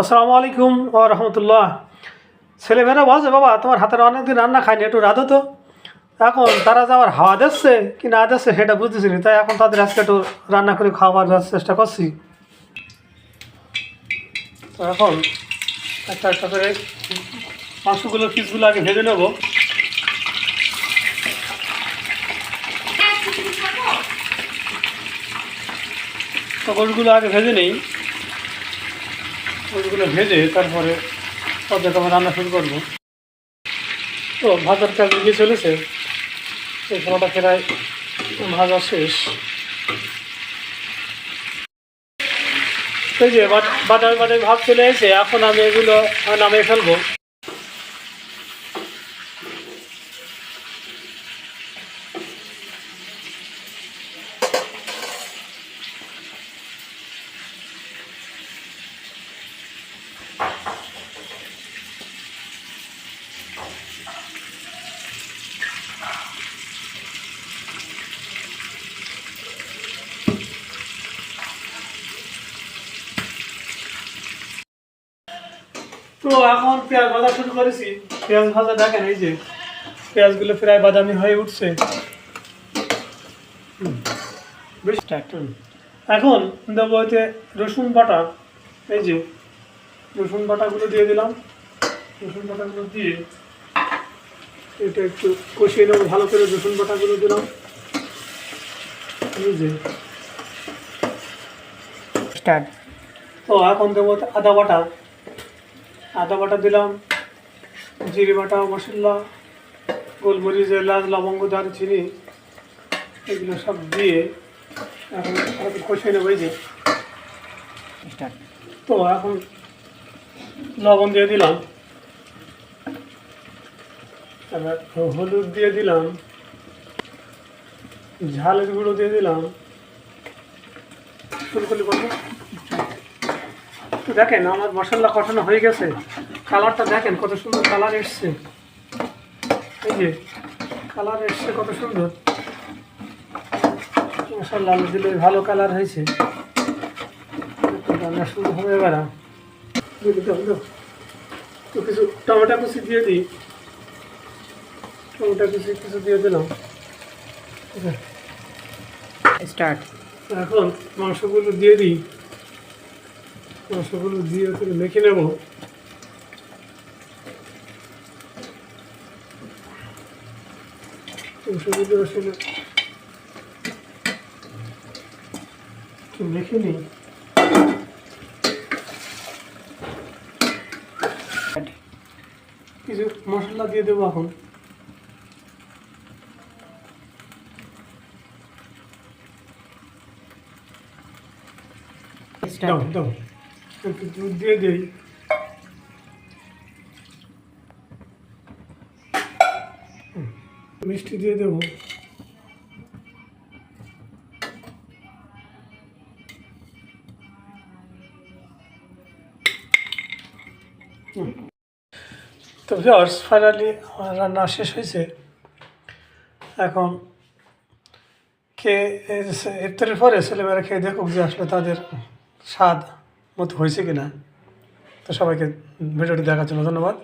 আসসালামু আলাইকুম ও রহমতুল্লাহ। ছেলেমেয়েরা বলছে, বাবা, তোমার হাতের অনেকদিন রান্না খাইনি, একটু রাধো তো। এখন তারা যাওয়ার হাওয়া দিচ্ছে, কি না দিচ্ছে সেটা বুঝতেছি না তাই এখন তাদের আজকে একটু রান্না করে যাওয়ার চেষ্টা করছি। তো এখন একটা একটা করে মাংসগুলো পিসগুলো আগে ভেজে নেব। তো গোলগুলো আগে ভেজে নেই। ওইগুলো ভেজে তারপরে পর্যায়ে আমরা রান্না শুরু করব। তো ভাজার কাজ এগিয়ে চলেছে এই খাওয়াটা প্রায় ভাজা শেষ। এই যে বাটার বাটার ভাব চলে এসে এখন আমি এগুলো নামিয়ে ফেলব। তো এখন পেঁয়াজ ভাজা শুরু করেছি। পেঁয়াজ ভাজা দেখেন এই যে, পেঁয়াজগুলো প্রায় বাদামি হয়ে উঠছে। এখন দেবো হইতে রসুন বাটা। এই যে, রসুন বাটাগুলো দিয়ে দিলাম। রসুন বাটাগুলো দিয়ে এটা একটু কষিয়ে নেব ভালো করে রসুন বাটাগুলো দিলাম। যে। স্টার্ট। তো এখন দেবো আদা বাটা। আদা বাটা দিলাম জিরে বাটা মশলা গোলমরিচ এলাচ লবঙ্গ দারচিনি এগুলো সব দিয়ে এখন কষিয়ে নেব এই যে। তো এখন লবণ দিয়ে দিলাম। এবার হলুদ দিয়ে দিলাম ঝালের গুঁড়ো দিয়ে দিলাম। শুরু করলে দেখেন আমার মশলা কষানো হয়ে গেছে। কালারটা দেখেন কত সুন্দর কালার এসছে। এই যে, কালার এসছে কত সুন্দর। মশলা আলু দিলে ভালো কালার হয়েছে। রান্না শুরু হবে এবার। তো কিছু টমেটো কুচি দিয়ে দিই। টমেটো কুচি কিছু দিয়ে দিলাম। স্টার্ট এখন মাংসগুলো দিয়ে দিই। মাংসগুলো দিয়ে করে মেখে নেব। মাংসগুলো আসলে মেখে নিই। কিছু মশলা দিয়ে দেবো এখন। দাও দিয়ে দিই মিষ্টি দিয়ে দেবো। তো ভিওর্স ফাইনালি আমার রান্না শেষ হয়েছে। এখন খেয়ে ইফতারের পরে ছেলেমেয়েরা খেয়ে দেখুক যে আসলে তাদের স্বাদ মতো হয়েছে কিনা তো সবাইকে ভিডিওটি দেখার জন্য ধন্যবাদ।